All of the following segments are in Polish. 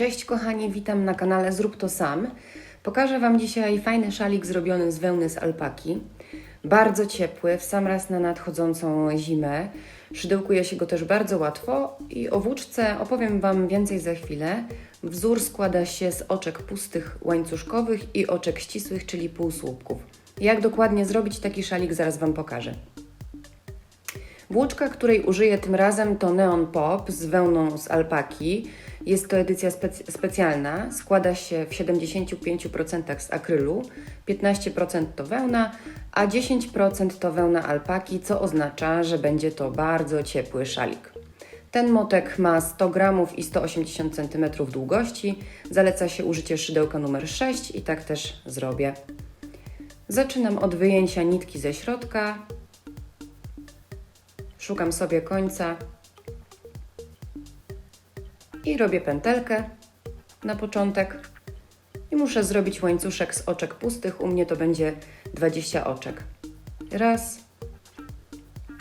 Cześć kochani, witam na kanale Zrób to sam. Pokażę Wam dzisiaj fajny szalik zrobiony z wełny z alpaki. Bardzo ciepły, w sam raz na nadchodzącą zimę. Szydełkuje się go też bardzo łatwo i o włóczce opowiem Wam więcej za chwilę. Wzór składa się z oczek pustych łańcuszkowych i oczek ścisłych, czyli półsłupków. Jak dokładnie zrobić taki szalik zaraz Wam pokażę. Włóczka, której użyję tym razem to Neon Pop z wełną z alpaki. Jest to edycja spec- specjalna. Składa się w 75% z akrylu, 15% to wełna, a 10% to wełna alpaki, co oznacza, że będzie to bardzo ciepły szalik. Ten motek ma 100 gramów i 180 cm długości. Zaleca się użycie szydełka numer 6 i tak też zrobię. Zaczynam od wyjęcia nitki ze środka, szukam sobie końca i robię pętelkę na początek i muszę zrobić łańcuszek z oczek pustych. U mnie to będzie 20 oczek. Raz,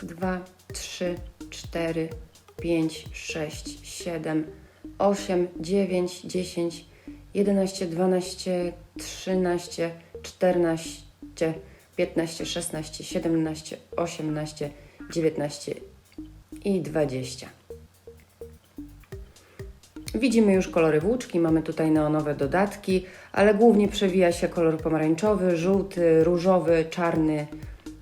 dwa, trzy, cztery, pięć, sześć, siedem, osiem, dziewięć, dziesięć, jedenaście, dwanaście, trzynaście, czternaście, piętnaście, szesnaście, siedemnaście, osiemnaście, 19 i 20. Widzimy już kolory włóczki, mamy tutaj neonowe dodatki, ale głównie przewija się kolor pomarańczowy, żółty, różowy, czarny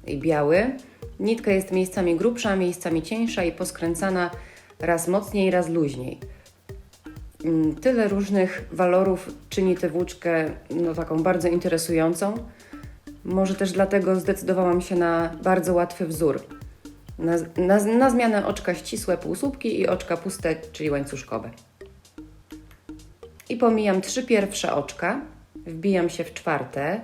i biały. Nitka jest miejscami grubsza, miejscami cieńsza i poskręcana raz mocniej, raz luźniej. Mm, Tyle różnych walorów czyni tę włóczkę no, taką bardzo interesującą. Może też dlatego zdecydowałam się na bardzo łatwy wzór. Na, na, na zmianę oczka ścisłe półsłupki i oczka puste, czyli łańcuszkowe. I pomijam trzy pierwsze oczka, wbijam się w czwarte.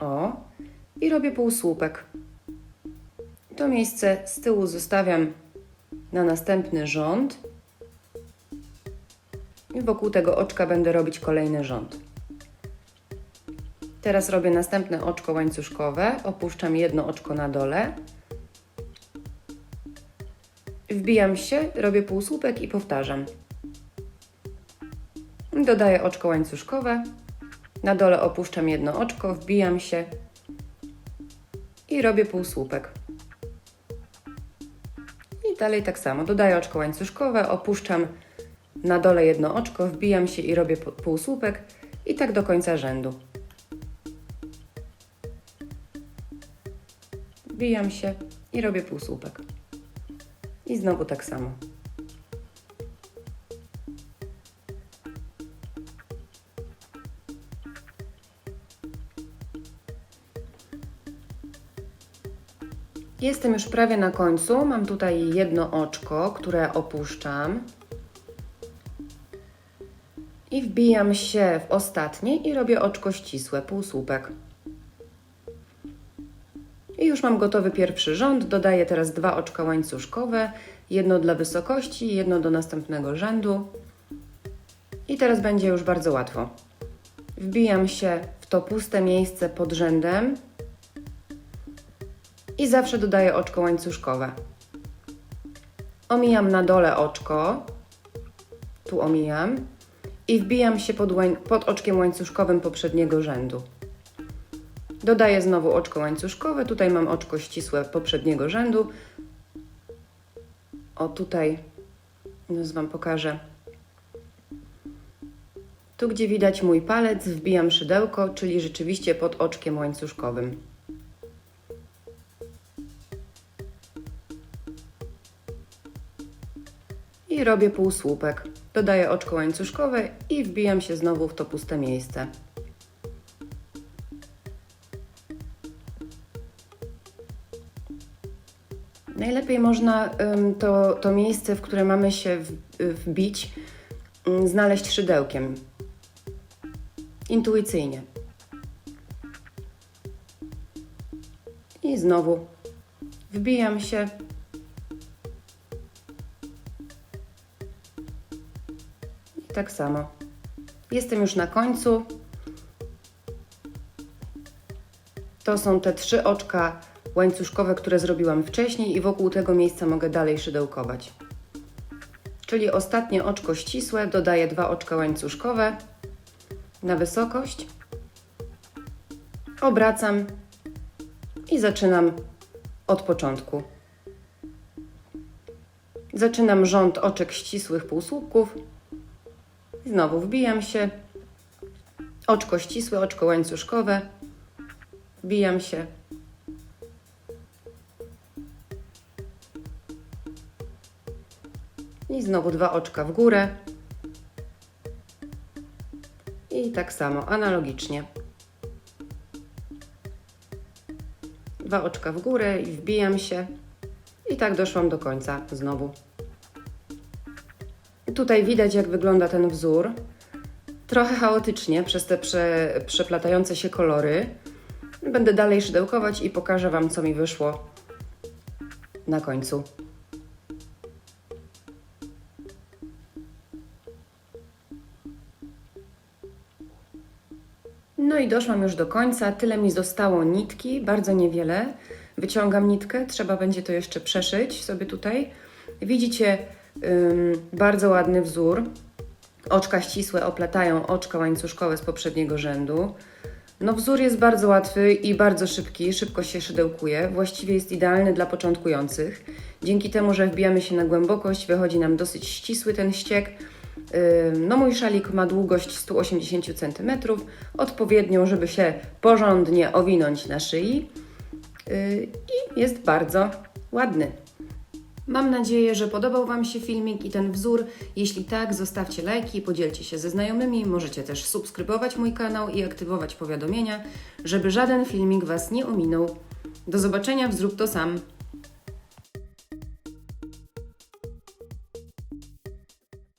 O, i robię półsłupek. To miejsce z tyłu zostawiam na następny rząd. I wokół tego oczka będę robić kolejny rząd. Teraz robię następne oczko łańcuszkowe, opuszczam jedno oczko na dole. Wbijam się, robię półsłupek i powtarzam. Dodaję oczko łańcuszkowe, na dole opuszczam jedno oczko, wbijam się i robię półsłupek. I dalej tak samo, dodaję oczko łańcuszkowe, opuszczam na dole jedno oczko, wbijam się i robię półsłupek i tak do końca rzędu. wbijam się i robię półsłupek. I znowu tak samo. Jestem już prawie na końcu. Mam tutaj jedno oczko, które opuszczam. I wbijam się w ostatnie i robię oczko ścisłe, półsłupek. Mam gotowy pierwszy rząd. Dodaję teraz dwa oczka łańcuszkowe, jedno dla wysokości, jedno do następnego rzędu. I teraz będzie już bardzo łatwo. Wbijam się w to puste miejsce pod rzędem i zawsze dodaję oczko łańcuszkowe. Omijam na dole oczko, tu omijam i wbijam się pod, pod oczkiem łańcuszkowym poprzedniego rzędu. Dodaję znowu oczko łańcuszkowe. Tutaj mam oczko ścisłe poprzedniego rzędu. O tutaj, teraz Wam pokażę. Tu, gdzie widać mój palec, wbijam szydełko, czyli rzeczywiście pod oczkiem łańcuszkowym. I robię półsłupek. Dodaję oczko łańcuszkowe i wbijam się znowu w to puste miejsce. Najlepiej można to, to miejsce, w które mamy się w, wbić, ym, znaleźć szydełkiem. Intuicyjnie. I znowu wbijam się. I tak samo. Jestem już na końcu. To są te trzy oczka łańcuszkowe, które zrobiłam wcześniej i wokół tego miejsca mogę dalej szydełkować. czyli ostatnie oczko ścisłe, dodaję dwa oczka łańcuszkowe na wysokość. Obracam i zaczynam od początku. Zaczynam rząd oczek ścisłych półsłupków. Znowu wbijam się. Oczko ścisłe, oczko łańcuszkowe. Wbijam się. I znowu dwa oczka w górę. I tak samo, analogicznie. Dwa oczka w górę i wbijam się. I tak doszłam do końca znowu. Tutaj widać, jak wygląda ten wzór. Trochę chaotycznie przez te prze, przeplatające się kolory. Będę dalej szydełkować i pokażę Wam, co mi wyszło na końcu. I doszłam już do końca. Tyle mi zostało nitki, bardzo niewiele. Wyciągam nitkę, trzeba będzie to jeszcze przeszyć sobie tutaj. Widzicie ym, bardzo ładny wzór. Oczka ścisłe oplatają oczka łańcuszkowe z poprzedniego rzędu. No wzór jest bardzo łatwy i bardzo szybki, szybko się szydełkuje. Właściwie jest idealny dla początkujących. Dzięki temu, że wbijamy się na głębokość, wychodzi nam dosyć ścisły ten ściek. No mój szalik ma długość 180 cm, odpowiednią, żeby się porządnie owinąć na szyi Yy, i jest bardzo ładny. Mam nadzieję, że podobał Wam się filmik i ten wzór. Jeśli tak, zostawcie lajki, podzielcie się ze znajomymi. Możecie też subskrybować mój kanał i aktywować powiadomienia, żeby żaden filmik Was nie ominął. Do zobaczenia w to sam.